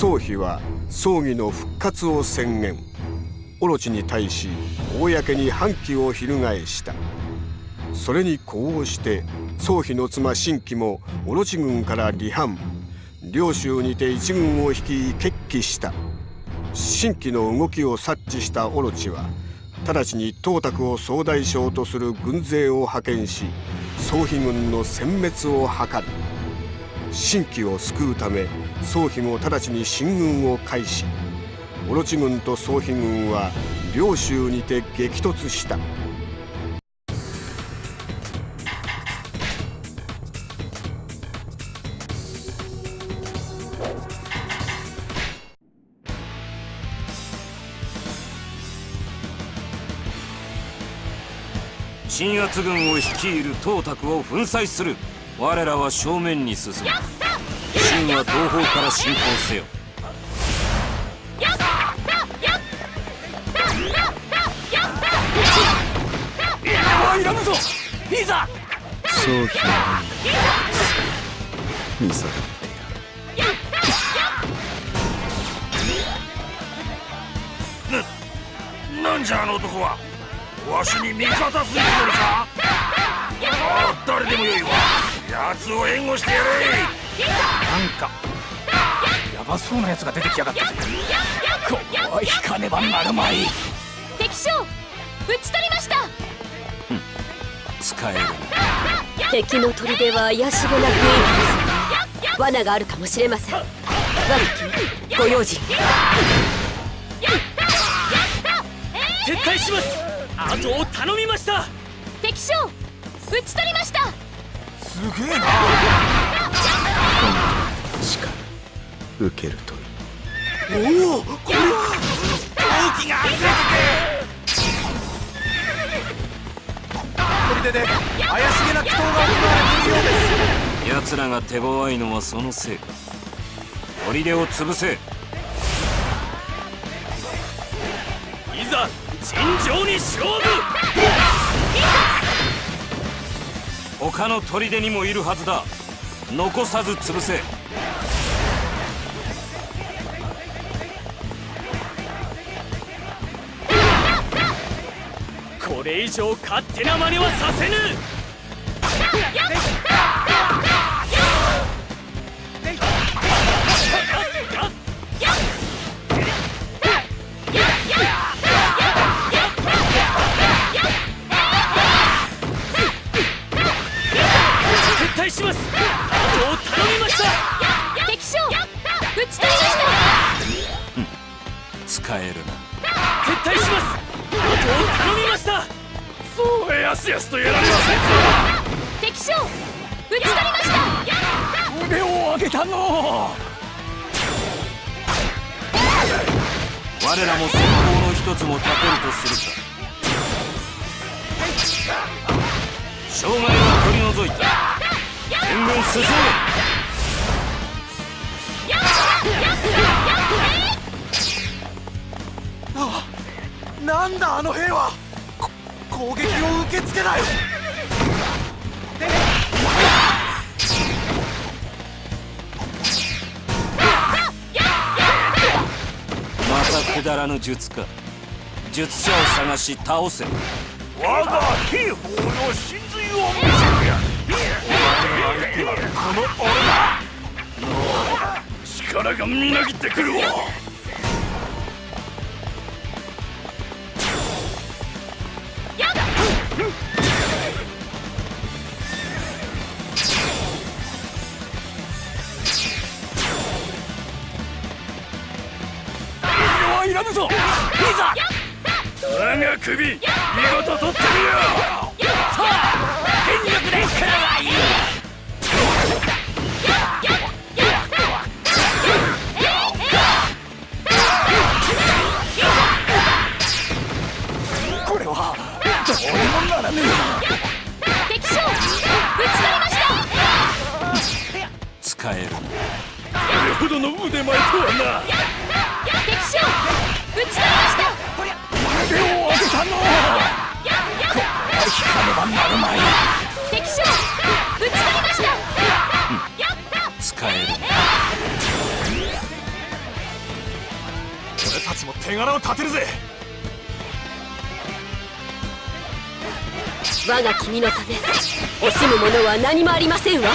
宗妃は葬儀の復活を宣言。オロチに対し公に反旗を翻した。それに呼応して宗妃の妻新規もオロチ軍から離反。領州にて一軍を率い決起した。新規の動きを察知したオロチは直ちに董卓を総大将とする軍勢を派遣し宗妃軍の殲滅を図る。新規を救うため宗妃も直ちに進軍を開始。オロチ軍と宗妃軍は領州にて激突した。鎮圧軍を率いる董卓を粉砕する。我らは正面に進む。秦は東方から侵攻せよ。いらぬぞ。いざ。宗妃は見定ってやるなんじゃあの男はわしに味方するつもりかああ誰でもよいわ奴を援護してやれ。なんかヤバそうなやつが出てきやがったぜ。ここは引かねばなるまい。敵将討ち取りました。使える敵の砦は怪しげな雰囲気です。よね罠があるかもしれません。我きご用心。撤退します。後を頼みました敵将討ち取りましたすげえな。力受けるといいおおこれはが溢れてで怪しげな祈祷が行われているようです。奴らが手強いのはそのせいか。砦を潰せいざ尋常に勝負他の砦にもいるはずだ。残さず潰せ。これ以上勝手な真似はさせぬ。そうやすやすとやられません敵将討ち取りました腕を上げたの我らも戦法の一つも立てるとするか障害は取り除いた全軍進めなんだあの兵は。攻撃を受け付けない。またくだらぬ術か。術者を探し倒せ。我が兵法の真髄を見せてやる。お前の相手はこの俺だ。力がみなぎってくるわ我が首見事取ってみよ全力で食らがいいこれは。どうにもならね敵将討ち取りました使えるなこれほどの腕前とはな敵将討ち取りましたえ腕を上げたのこれは引かねばなるまい敵将討ち取りました。使える。な手柄を立てるぜ。我が君のため惜しむものは何もありませんわ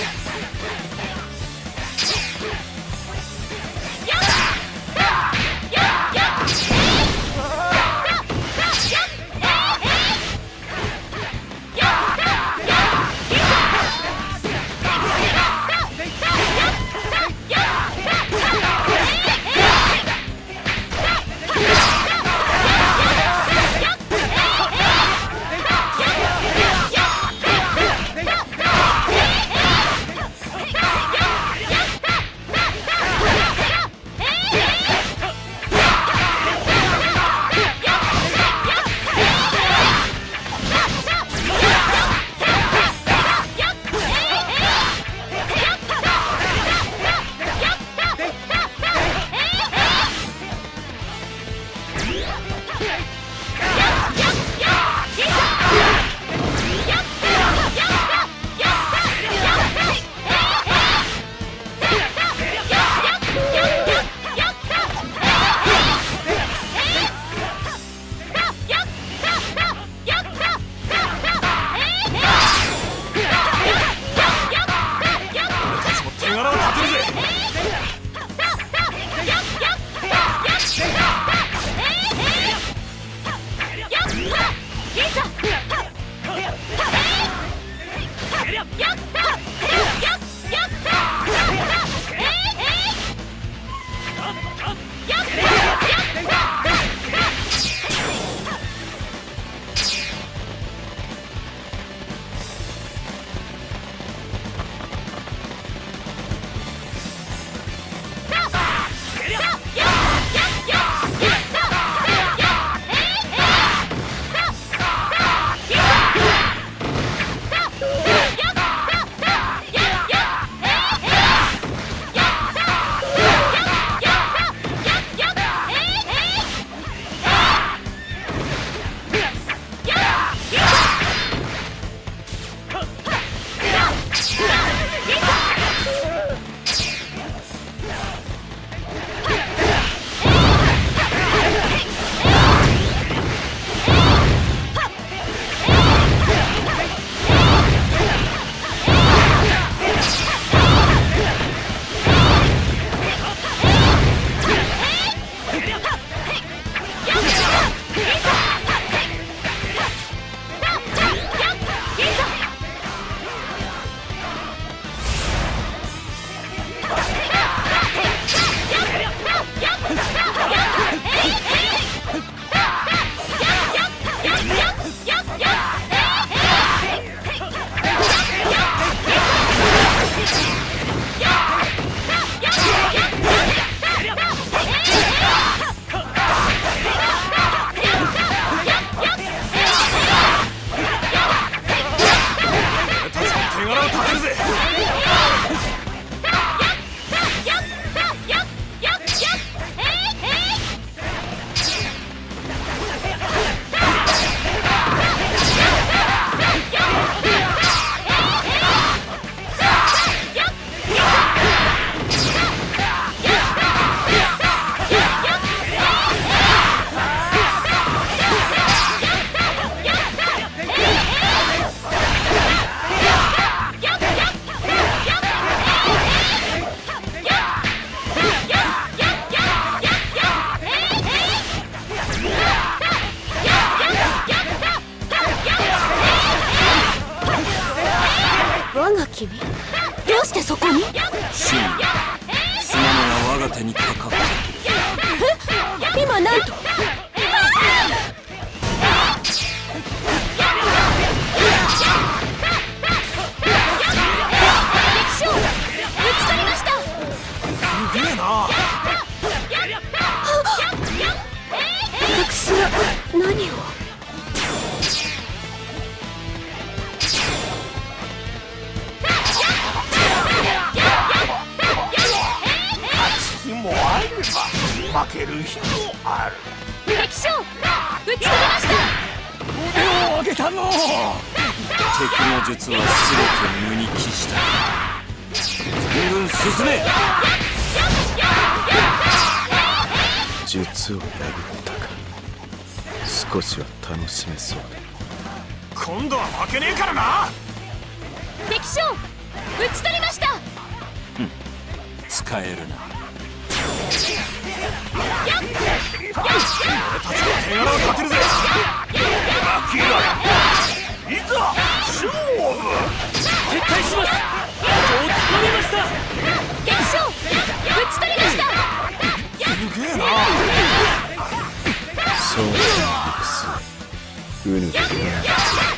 Yes, yes, yes. うしてそこに？真理すまぬが我が手にかかった今なんと？る日もある。敵将討ち取りました。腕を上げたの。敵の術は全て無に帰した。全軍進め。術を破ったか。少しは楽しめそうだ。今度は負けねえからな。敵将討ち取りました。使えるな手柄を立てるぜアキラいざ勝負撤退しますお頼みました敵将討ち取りましたすげえなそうに行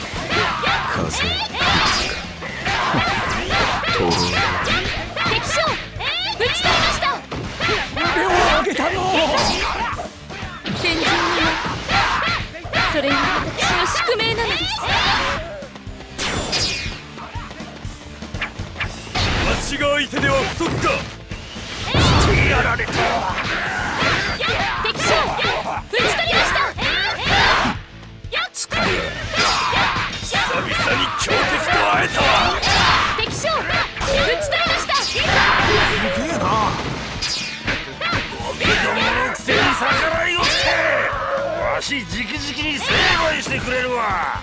ってわし直々に成敗してくれるわ。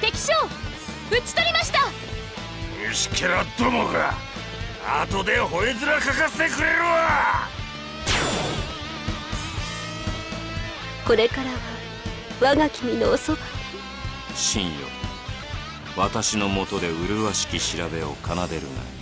敵将討ち取りました。虫けらどもが後で吠え面かかせてくれるわ。これからは我が君のおそば信よ。私のもとで麗しき調べを奏でるが。いい